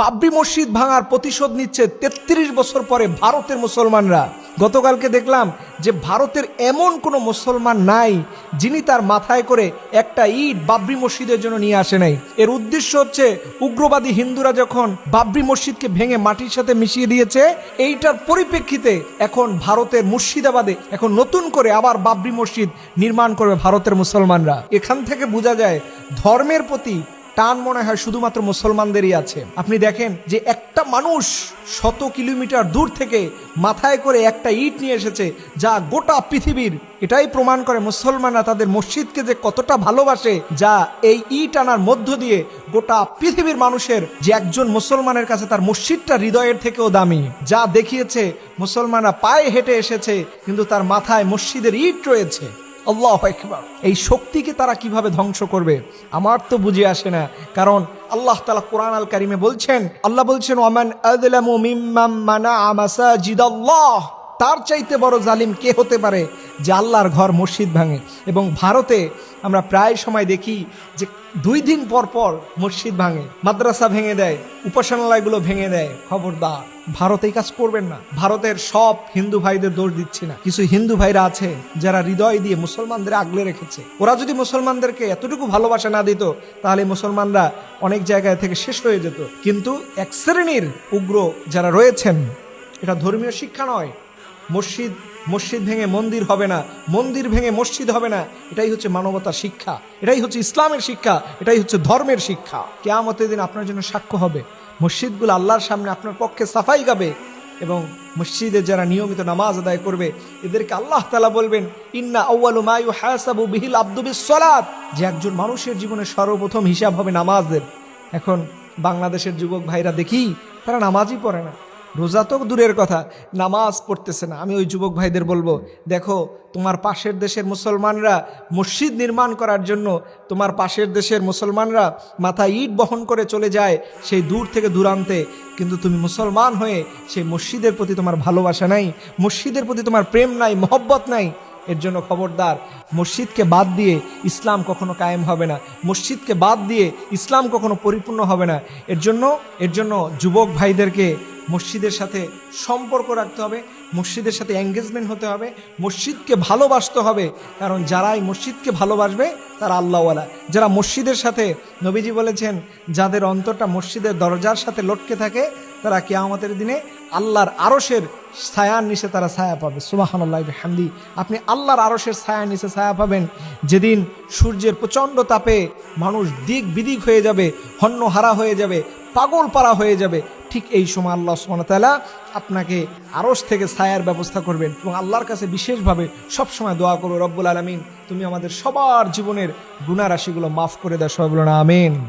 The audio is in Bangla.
বাবরি মসজিদ ভাঙার প্রতিশোধ নিচ্ছে তেত্রিশ বছর পরে ভারতের মুসলমানরা। গতকালকে দেখলাম যে ভারতের এমন কোনো মুসলমান নাই যিনি তার মাথায় করে একটা ইট বাবরি মসজিদের জন্য নিয়ে আসে নাই। এর উদ্দেশ্য হচ্ছে উগ্রবাদী হিন্দুরা যখন বাবরি মসজিদকে ভেঙে মাটির সাথে মিশিয়ে দিয়েছে, এইটার পরিপ্রেক্ষিতে এখন ভারতের মুর্শিদাবাদে এখন নতুন করে আবার বাবরি মসজিদ নির্মাণ করবে ভারতের মুসলমানরা। এখান থেকে বোঝা যায় ধর্মের প্রতি টান মনে হয় শুধুমাত্র মুসলমানদেরই আছে। আপনি দেখেন যে একটা মানুষ শত কিলোমিটার দূর থেকে মাথায় করে একটা ইট নিয়ে এসেছে, যা গোটা পৃথিবীর, এটাই প্রমাণ করে মুসলমানরা তাদের মসজিদকে যে কতটা ভালোবাসে, যা এই ইট আনার মধ্য দিয়ে গোটা পৃথিবীর মানুষের যে একজন মুসলমানের কাছে তার মসজিদটা হৃদয়ের থেকেও দামি, যা দেখিয়েছে মুসলমানরা পায়ে হেঁটে এসেছে, কিন্তু তার মাথায় মসজিদের ইট রয়েছে। আল্লাহ এই শক্তিকে তারা কীভাবে ধ্বংস করবে, আমার তো বুঝে আসে না। কারণ আল্লাহ তালা কোরআন আল কারিমে বলছেন, আল্লাহ বলছেন, ওয়ামান আদলামু মিম্মাম মানা জিদাল্লাহ তার চাইতে বড় জালিম কে হতে পারে? যে আল্লাহর ঘর মসজিদ ভাঙে। এবং ভারতে আমরা প্রায় সময় দেখি যে দুই দিন পর পর মসজিদ ভাঙে, মাদ্রাসা ভেঙে দেয়, উপাসনালয়গুলো ভেঙে দেয়। খবরদার, ভারত এই কাজ করবেন না। ভারতের সব হিন্দু ভাইদের দোষ দিচ্ছি না। কিছু হিন্দু ভাইরা আছে যারা হৃদয় দিয়ে মুসলমানদের আগলে রেখেছে। ওরা যদি মুসলমানদেরকে এতটুকু ভালোবাসা না দিত, তাহলে মুসলমানরা অনেক জায়গায় থেকে শেষ হয়ে যেত। কিন্তু এক শ্রেণির উগ্র যারা রয়েছেন, এটা ধর্মীয় শিক্ষা নয় মসজিদ মসজিদ ভেঙে মন্দির হবে না, মন্দির ভেঙে মসজিদ হবে না, এটাই হচ্ছে মানবতার শিক্ষা, এটাই হচ্ছে ইসলামের শিক্ষা, এটাই হচ্ছে ধর্মের শিক্ষা। কেয়ামতের দিন আপনার জন্য সাক্ষ্য হবে। মসজিদগুলো আল্লাহর সামনে আপনার পক্ষে সাফাই গাবে এবং মসজিদে যারা নিয়মিত নামাজ আদায় করবে, এদেরকে আল্লাহ তালা বলবেন, ইন্না আউ্বালু মায়ু হায়াসাবু বিহিল আব্দুবিস সলাত যে একজন মানুষের জীবনে সর্বপ্রথম হিসাব হবে নামাজের। এখন বাংলাদেশের যুবক ভাইরা দেখি, তারা নামাজই পড়ে না। রোজা তো দূরের কথা, নামাজ পড়তেছে না। আমি ওই যুবক ভাইদের বলব, দেখো, তোমার পাশের দেশের মুসলমানরা মসজিদ নির্মাণ করার জন্য তোমার পাশের দেশের মুসলমানরা মাথায় ইট বহন করে চলে যায় সেই দূর থেকে দূরান্তে। কিন্তু তুমি মুসলমান হয়ে সেই মসজিদের প্রতি তোমার ভালোবাসা নাই, মসজিদের প্রতি তোমার প্রেম নাই, মহব্বত নাই। এর জন্য খবরদার, মসজিদকে বাদ দিয়ে ইসলাম কখনো কায়েম হবে না। মসজিদকে বাদ দিয়ে ইসলাম কখনো পরিপূর্ণ হবে না। এর জন্য এর জন্য যুবক ভাইদেরকে মসজিদের সাথে সম্পর্ক রাখতে হবে, মসজিদের সাথে এঙ্গেজমেন্ট হতে হবে, মসজিদকে ভালোবাসতে হবে। কারণ যারাই মসজিদকে ভালোবাসবে, তারা আল্লাহওয়ালা। যারা মসজিদের সাথে, নবীজি বলেছেন, যাদের অন্তরটা মসজিদের দরজার সাথে লটকে থাকে, তারা কেয়ামতের দিনে আল্লাহর আরসের ছায়ার নিচে তারা ছায়া পাবে। সুবাহান আল্লাহ হামদি আপনি আল্লাহর আরসের ছায়ার নিচে ছায়া পাবেন। যেদিন সূর্যের প্রচণ্ড তাপে মানুষ দিক বিদিক হয়ে যাবে হন্য হারা হয়ে যাবে পাগল পাড়া হয়ে যাবে ঠিক এই সময় আল্লাহ ওসমান তালা আপনাকে আরস থেকে ছায়ার ব্যবস্থা করবেন এবং আল্লাহর কাছে বিশেষভাবে সবসময় দোয়া করো রব্বুল আলমিন, তুমি আমাদের সবার জীবনের গুণারাশিগুলো মাফ করে দেয় সবাই বলো না আমিন।